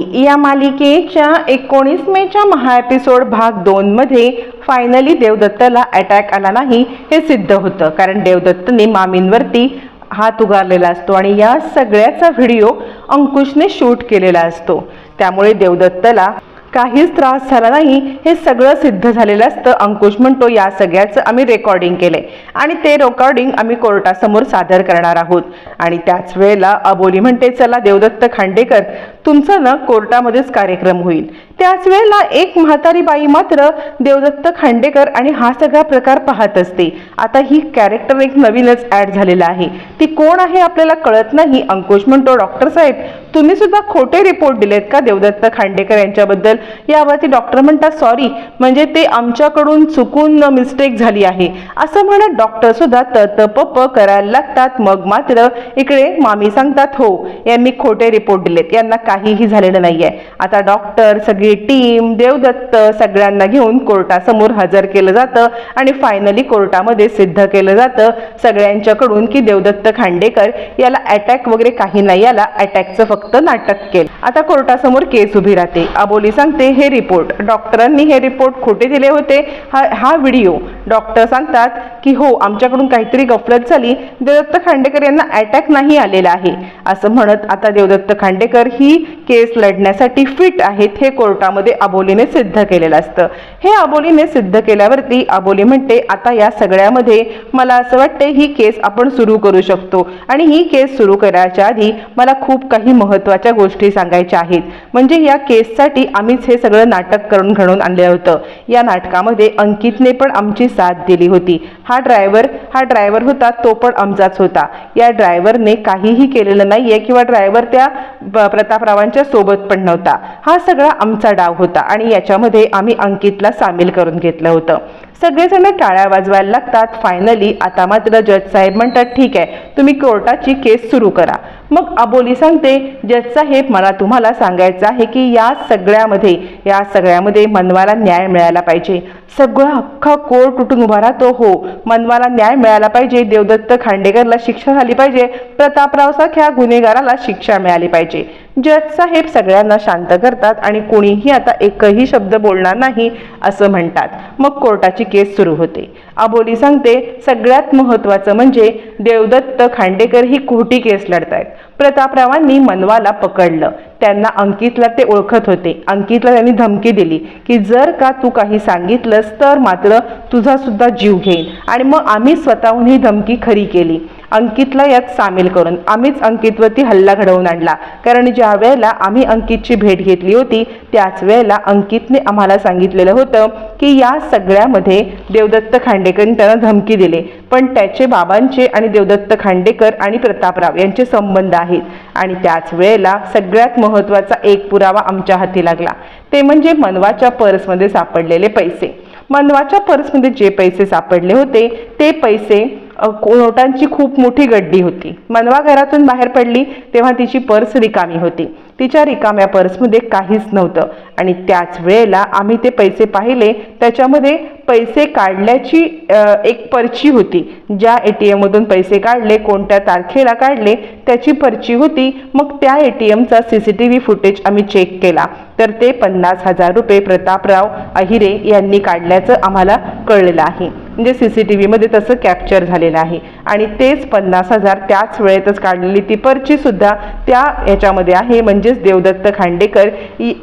या मालिकेच्या एकोणीस मेच्या महा एपिसोड भाग दोन मध्ये फायनली देवदत्तला अटॅक आला नाही हे सिद्ध होतं. कारण देवदत्तने मामींवरती हात उगारलेला असतो आणि या सगळ्याचा व्हिडिओ अंकुशने शूट केलेला असतो. त्यामुळे देवदत्तला काहीच त्रास झाला नाही हे सगळं सिद्ध झालेलं असतं. अंकुश म्हणतो या सगळ्याचं आम्ही रेकॉर्डिंग केलंय आणि ते रेकॉर्डिंग आम्ही कोर्टासमोर सादर करणार आहोत. आणि त्याच वेळेला अबोली म्हणते चला देवदत्त खांडेकर तुमचं ना कोर्टामध्येच कार्यक्रम होईल. त्याच वेळेला एक म्हातारी बाई मात्र देवदत्त खांडेकर आणि हा सगळा प्रकार पाहत असते. आता ही कॅरेक्टर एक नवीनच ऍड झालेला आहे. ती कोण आहे आपल्याला कळत नाही. अंकुश म्हणतो डॉक्टर साहेब तुम्ही सुद्धा खोटे रिपोर्ट दिलेत का देवदत्त खांडेकर यांच्याबद्दल? यावरती डॉक्टर म्हणतात सॉरी म्हणजे ते आमच्याकडून चुकून मिस्टेक झाली आहे. असं म्हणत डॉक्टर सुद्धा ततपप करायला लागतात. मग मात्र इकडे मामी सांगतात हो यांनी खोटे रिपोर्ट दिलेत. यांना काहीही झालेलं नाहीये. आता डॉक्टर सगळी टीम देवदत्त सगळ्यांना घेऊन कोर्टासमोर हजर केलं जातं आणि फायनली कोर्टामध्ये सिद्ध केलं जातं सगळ्यांच्याकडून की देवदत्त खांडेकर याला अटॅक वगैरे काही नाही याला अटॅकचं फक्त नाटक केलं. आता कोर्टासमोर केस उभी राहते. अबोली सांगते हे रिपोर्ट डॉक्टरांनी हे रिपोर्ट खोटे दिले होते. हा हा व्हिडिओ डॉक्टर सांगतात की हो आमच्याकडून काहीतरी गफलत झाली. देवदत्त खांडेकर यांना अटॅक नाही आलेला आहे. असं म्हणत आता देवदत्त खांडेकर ही केस लढण्यासाठी फिट आहेत हे कोर्टामध्ये अबोलीने सिद्ध केलेलं असतं. हे अबोलीने सिद्ध केल्यावरती अबोली म्हणते आता या सगळ्यामध्ये मला असं वाटते ही केस आपण सुरू करू शकतो आणि ही केस सुरू करायच्या आधी मला खूप काही महत्त्वाच्या गोष्टी सांगायच्या आहेत. म्हणजे या केससाठी आम्हीच हे सगळं नाटक करून घडवून आणलं होतं. या नाटकामध्ये अंकितने पण आमची साथ दिली होती. हा ड्रायव्हर हा ड्रायव्हर होता तो पण आमचाच होता. या ड्रायव्हरने काहीही केलेलं नाही आहे किंवा ड्रायव्हर त्या प्रतापरावांच्या सोबत पण नव्हता. हा सगळा आमचा डाव होता आणि याच्यामध्ये आम्ही अंकितला सामील करून घेतलं होतं. सगळेजण टाळ्या वाजवायला लागतात. फायनली आता मात्र जज साहेब म्हणतात ठीक आहे तुम्ही कोर्टाची केस सुरू करा. मग अबोली सांगते जज साहेब मला तुम्हाला सांगायचं आहे की या सगळ्यामध्ये या सगळ्यामध्ये मनवाला न्याय मिळाला पाहिजे. सगळं अख्खा कोर्ट उठून उभा राहतो. हो मनवाला न्याय मिळाला पाहिजे. देवदत्त खांडेकरला शिक्षा झाली पाहिजे. प्रतापराव सारख्या गुन्हेगाराला शिक्षा मिळाली पाहिजे. जज साहेब सगळ्यांना शांत करतात आणि कुणीही आता एकही शब्द बोलणार नाही असं म्हणतात. मग कोर्टाची केस सुरू होते. अबोली सांगते सगळ्यात महत्त्वाचं म्हणजे देवदत्त खांडेकर ही खोटी केस लढतायत. प्रतापरावांनी मनवाला पकडलं. त्यांना अंकितला ते ओळखत होते. अंकितला त्यांनी धमकी दिली की जर का तू काही सांगितलंस तर मात्र तुझा सुद्धा जीव घेईन. आणि मग आम्ही स्वतःहून ही धमकी खरी केली. अंकितला यात सामील करून आम्हीच अंकितवरती हल्ला घडवून आणला. कारण ज्या वेळेला आम्ही अंकितची भेट घेतली होती त्याच वेळेला अंकितने आम्हाला सांगितलेलं होतं की या सगळ्यामध्ये देवदत्त खांडेकरांनी त्यांना धमकी दिली. पण त्याचे बाबांचे आणि देवदत्त खांडेकर आणि प्रतापराव यांचे संबंध आहेत. आणि त्याच वेळेला सगळ्यात महत्त्वाचा एक पुरावा आमच्या हाती लागला. ते म्हणजे मनवाच्या पर्समध्ये सापडलेले पैसे. मनवाच्या पर्समध्ये जे पैसे सापडले होते ते पैसे नोटांची खूप मोठी गड्डी होती. मनवा घरातून बाहेर पडली तेव्हा तिची पर्स रिकामी होती. तिच्या रिकाम्या पर्समध्ये काहीच नव्हतं. आणि त्याच वेळेला आम्ही ते पैसे पाहिले. त्याच्यामध्ये पैसे काढल्याची एक पर्ची होती. ज्या ए टी एममधून पैसे काढले कोणत्या तारखेला काढले त्याची पर्ची होती. मग त्या A T एमचा C C T V footage आम्ही चेक केला. तर ते पन्नास हजार रुपये प्रतापराव अहिरे यांनी काढल्याचं आम्हाला कळलेलं आहे. म्हणजे सी सी टी व्हीमध्ये तसं कॅप्चर झालेलं आहे. आणि तेच पन्नास हजार त्याच वेळेतच काढलेली ती सुद्धा त्या याच्यामध्ये आहे. म्हणजेच देवदत्त खांडेकर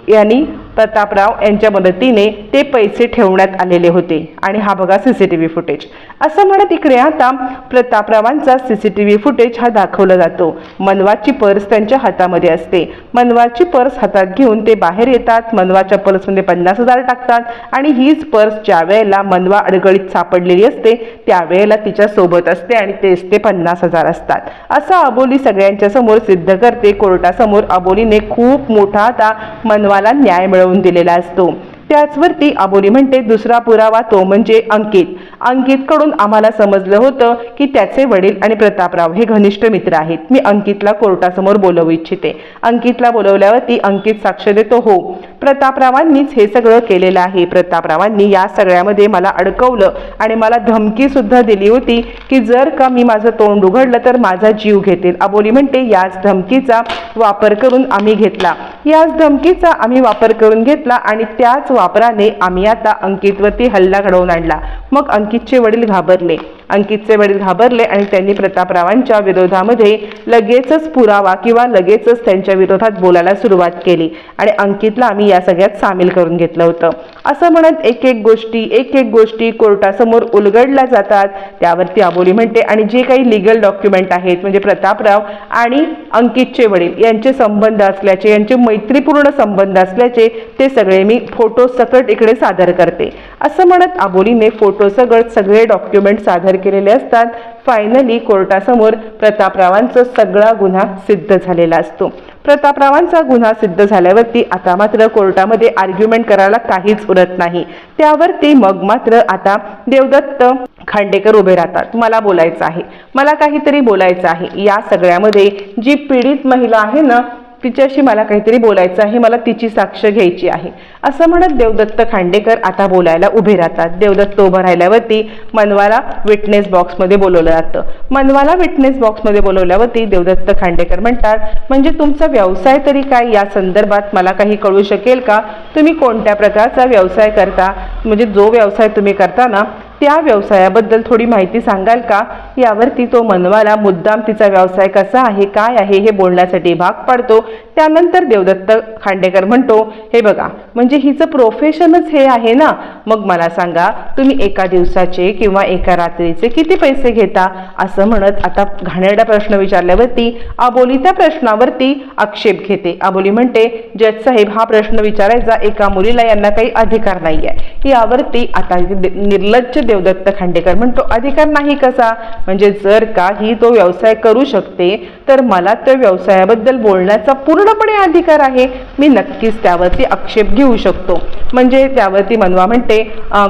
यांनी प्रतापराव यांच्या मदतीने ते पैसे ठेवण्यात आलेले होते. आणि हा बघा C C T V footage असं म्हणत इकडे आता प्रतापरावांचा C C T V footage हा दाखवला जातो. मनवाची पर्स त्यांच्या हातामध्ये असते. मनवाची पर्स हातात घेऊन ते बाहेर येतात. मनवाच्या पर्समध्ये पन्नास हजार टाकतात. आणि हीच पर्स ज्या वेळेला मनवा अडगळीत सापडलेली असते त्यावेळेला तिच्या सोबत असते आणि तेच ते पन्नास हजार असतात. असं अबोली सगळ्यांच्या समोर सिद्ध करते. कोर्टासमोर अबोलीने खूप मोठा आता मनवाला न्याय मिळवून दिलेला असतो. त्याचवरती अबोली म्हणते दुसरा पुरावा तो म्हणजे अंकित. अंकितकडून आम्हाला समजलं होतं की त्याचे वडील आणि प्रतापराव हे घनिष्ठ मित्र आहेत. मी अंकितला कोर्टासमोर बोलवू इच्छिते. अंकितला बोलवल्यावरती अंकित साक्ष देतो हो प्रतापरावांनीच हे सगळं केलेलं आहे. प्रतापरावांनी या सगळ्यामध्ये मला अडकवलं आणि मला धमकी सुद्धा दिली होती की जर का मी माझं तोंड उघडलं तर माझा जीव घेतील. अबोली म्हणते याच धमकीचा वापर करून आम्ही घेतला. याच धमकीचा आम्ही वापर करून घेतला आणि त्याच वापराने आम्ही आता अंकितवरती हल्ला घडवून आणला. मग अंकितचे वडील घाबरले. अंकितचे वडील घाबरले आणि त्यांनी प्रतापरावांच्या विरोधामध्ये लगेचच पुरावा किंवा लगेचच त्यांच्या विरोधात बोलायला सुरुवात केली आणि अंकितला आम्ही या सगळ्यात सामील करून घेतलं होतं. असं म्हणत एक एक गोष्टी एक एक गोष्टी कोर्टासमोर उलगडल्या जातात. त्यावरती आबोली म्हणते आणि जे काही लिगल डॉक्युमेंट आहेत म्हणजे प्रतापराव आणि अंकितचे वडील यांचे संबंध असल्याचे यांचे मैत्रीपूर्ण संबंध असल्याचे ते सगळे मी फोटो सकट इकडे सादर करते. असं म्हणत आबोलीने फोटोसकट सगळे डॉक्युमेंट सादर केलेले असतात. फायनली कोर्टासमोर प्रतापरावांचा सगळा गुन्हा सिद्ध झालेला असतो. प्रतापरावांचा गुन्हा सिद्ध झाल्यावरती आता मात्र कोर्टामध्ये आर्ग्युमेंट करायला काहीच उरत नाही. त्यावरती मग मात्र आता देवदत्त खांडेकर उभे राहतात. मला बोलायचं आहे. मला काहीतरी बोलायचं आहे. या सगळ्यामध्ये जी पीडित महिला आहे ना तिच्याशी मला काहीतरी बोलायचं आहे मला तिची साक्ष घ्यायची आहे. असं म्हणत देवदत्त खांडेकर आता बोलायला उभे राहतात. देवदत्त उभं राहिल्यावरती मनवाला विटनेस बॉक्समध्ये बोलवलं जातं. मनवाला विटनेस बॉक्समध्ये बोलवल्यावरती देवदत्त खांडेकर म्हणतात म्हणजे तुमचा व्यवसाय तरी काय? या संदर्भात मला काही कळू शकेल का? तुम्ही कोणत्या प्रकारचा व्यवसाय करता? म्हणजे जो व्यवसाय तुम्ही करता ना त्या व्यवसायाबद्दल थोडी माहिती सांगाल का? यावरती तो मनवाला मुद्दाम तिचा व्यवसाय कसा आहे काय आहे हे बोलण्यासाठी भाग पाडतो. त्यानंतर देवदत्त खांडेकर म्हणतो हे बघा म्हणजे हिचं प्रोफेशनच हे आहे ना? मग मला सांगा तुम्ही एका दिवसाचे किंवा एका रात्रीचे किती पैसे घेता? असं म्हणत आता घाणेरडा प्रश्न विचारल्यावरती आबोली त्या प्रश्नावरती आक्षेप घेते. आबोली म्हणते जज साहेब हा प्रश्न विचारायचा एका मुलीला यांना काही अधिकार नाही आहे यावरती आता निर्लज्ज देवदत्त खांडेकर म्हणतो अधिकार नाही कसा? म्हणजे जर का ही तो व्यवसाय करू शकते तर मला त्या व्यवसायाबद्दल बोलण्याचा पूर्णपणे अधिकार आहे. मी नक्कीच त्यावरती आक्षेप घेऊ शकतो. म्हणजे त्यावरती मनवा म्हणते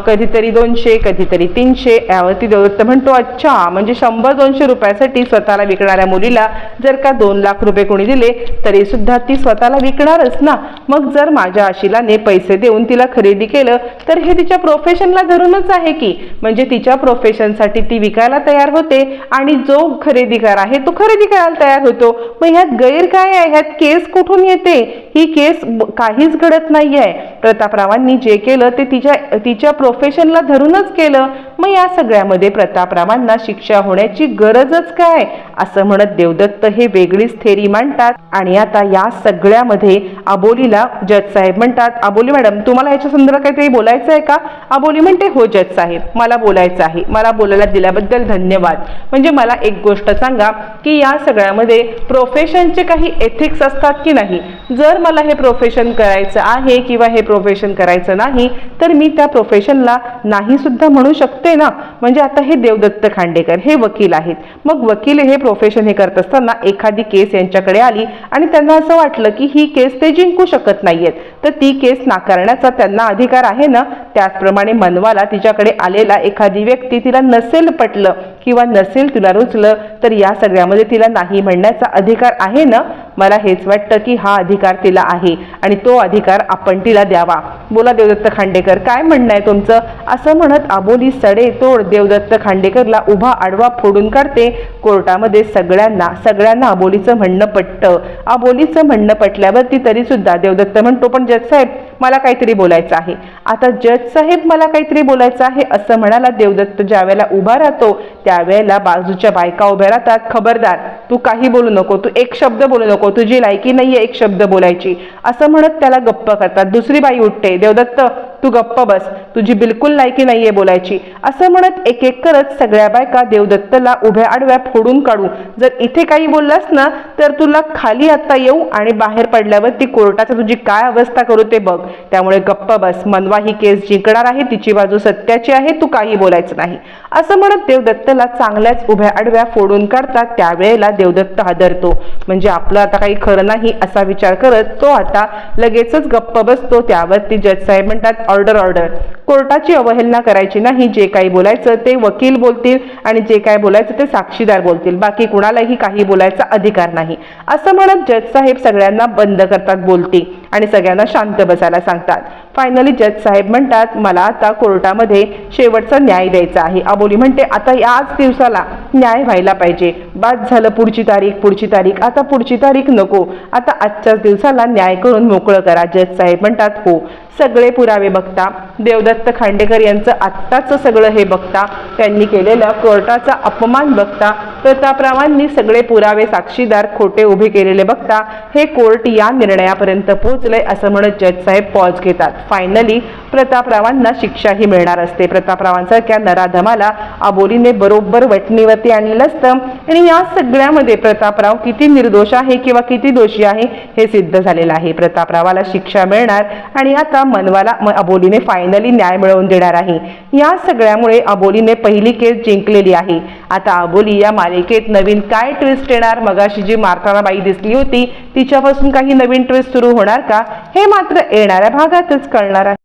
कधीतरी दोनशे कधीतरी तीनशे. यावरती देवदत्त म्हणतो अच्छा म्हणजे शंभर दोनशे रुपयासाठी स्वतःला विकणाऱ्या मुलीला जर का दोन लाख रुपये कोणी दिले तरी सुद्धा ती स्वतःला विकणारच ना. मग जर माझ्या आशिलाने पैसे देऊन तिला खरेदी केलं तर हे तिच्या प्रोफेशनला धरूनच आहे की म्हणजे तिच्या प्रोफेशनसाठी ती विकायला तयार होते आणि जो खरेदीकार आहे तो खरेदी करायला तयार होतो. मग ह्यात गैर काय आहे ह्यात केस कुठून येते? ही केस काहीच घडत नाही आहे प्रतापरावांनी जे केलं ते तिच्या तिच्या प्रोफेशनला धरूनच केलं. मग या सगळ्यामध्ये प्रतापरावांना शिक्षा होण्याची गरजच काय? असं म्हणत देवदत्त हे वेगळीच थेरी मांडतात. आणि आता या सगळ्यामध्ये आबोलीला जज साहेब म्हणतात अबोली मॅडम तुम्हाला याच्या संदर्भात काहीतरी बोलायचं आहे का? अबोली म्हणते हो जज साहेब. मला बोलायचं आहे. मला बोलायला दिल्याबद्दल धन्यवाद. म्हणजे मला एक गोष्ट सांगा की या सगळ्यामध्ये प्रोफेशनचे काही एथिक्स असतात की नाही? जर मला हे प्रोफेशन करायचं आहे किंवा हे प्रोफेशन करायचं नाही तर मी त्या प्रोफेशनला नाही सुद्धा म्हणू शकते ना? म्हणजे आता हे देवदत्त खांडेकर हे वकील आहेत. मग वकील हे प्रोफेशन हे करत असताना एखादी केस यांच्याकडे आली आणि त्यांना असं वाटलं की ही केस ते जिंकू शकत नाहीयेत. तर ती केस नाकारण्याचा त्यांना अधिकार आहे ना? त्याचप्रमाणे मनवाला तिच्याकडे आलेला एखादी व्यक्ती तिला नसेल पटलं किंवा नसेल तुला रुचलं तर या सगळ्यामध्ये तिला नाही म्हणण्याचा अधिकार आहे ना? मला हेच वाटतं की हा अधिकार तिला आहे आणि तो अधिकार आपण तिला द्यावा. बोला देवदत्त खांडेकर काय म्हणणं आहे तुमचं? असं म्हणत आबोली सडे तोड देवदत्त खांडेकरला उभा आडवा फोडून काढते. कोर्टामध्ये सगळ्यांना सगळ्यांना आबोलीचं म्हणणं पटतं. आबोलीचं म्हणणं पटल्यावरती तरी सुद्धा देवदत्त म्हणतो पण जज साहेब मला काहीतरी बोलायचं आहे. आता जज साहेब मला काहीतरी बोलायचं आहे असं म्हणाला देवदत्त ज्यावेळेला उभा राहतो त्यावेळेला बाजूच्या बायका उभ्या राहतात. खबरदार तू काही बोलू नको तू एक शब्द बोलू नको तुझी लायकी नाहीये एक शब्द बोलायची. असं म्हणत त्याला गप्प करतात. दुसरी बाई उठते देवदत्त तू गप्प बस. तुझी बिलकुल लायकी नाहीये बोलायची. असं म्हणत एक एक करत सगळ्या बायका देवदत्तला उभ्या आडव्या फोडून काढू जर इथे काही बोललास ना तर तुला खाली आता येऊ आणि बाहेर पडल्यावर ती कोर्टाचा तुझी काय अवस्था करू ते बघ. त्यामुळे गप्प बस. मनवा ही केस जिंकणार आहे तिची बाजू सत्याची आहे तू काही बोलायचं नाही. असं म्हणत देवदत्तला चांगल्याच उभ्या आडव्या फोडून काढतात त्यावेळेला देवदत्त हादरतो. म्हणजे आपलं आता काही खरं नाही असा विचार करत तो आता लगेचच गप्प बसतो. त्यावरती जज साहेब म्हणतात ऑर्डर ऑर्डर कोर्टाची अवहेलना करायची नाही जे काही बोलायचं ते वकील बोलतील आणि जे काय बोलायचं ते साक्षीदार बोलतील. बाकी कुणालाही काही बोलायचा अधिकार नाही. असं म्हणत जज साहेब सगळ्यांना बंद करतात बोलती आणि सगळ्यांना शांत बसायला सांगतात. फायनली जज साहेब म्हणतात मला आता कोर्टामध्ये शेवटचा न्याय द्यायचा आहे. अबोली म्हणते आता याच दिवसाला न्याय व्हायला पाहिजे. बाद झालं पुढची तारीख पुढची तारीख. आता पुढची तारीख नको. आता आजच्याच दिवसाला न्याय करून मोकळं करा. जज साहेब म्हणतात हो. सगळे पुरावे बघता. देवदत्त खांडेकर यांचं आत्ताचं सगळं हे बघता त्यांनी केलेला कोर्टाचा अपमान बघता प्रतापरावांनी सगळे पुरावे साक्षीदार खोटे उभे केलेले बघता हे कोर्ट या निर्णयापर्यंत पोहोचलंय असं म्हणत जज साहेब पॉज घेतात. फायनली प्रतापरावांना शिक्षाही मिळणार असते. प्रतापरावांसारख्या नराधमाला आबोलीने बरोबर वटणीवरती आणलेलं असतं. आणि या सगळ्यामध्ये प्रतापराव किती निर्दोष आहे किंवा किती दोषी आहे हे सिद्ध झालेलं आहे. प्रतापरावाला शिक्षा मिळणार आणि आता मनवाला अबोलीने फायनल फायनली न्याय मिळवून देणार आहे. या सगळ्यामुळे अबोलीने पहिली केस जिंकलेली आहे. आता अबोली या मालिकेत नवीन काय ट्विस्ट येणार? मगाशी जी मारताना बाई दिसली होती तिच्यापासून काही नवीन ट्विस्ट सुरू होणार का? हे मात्र येणाऱ्या भागातच कळणार आहे.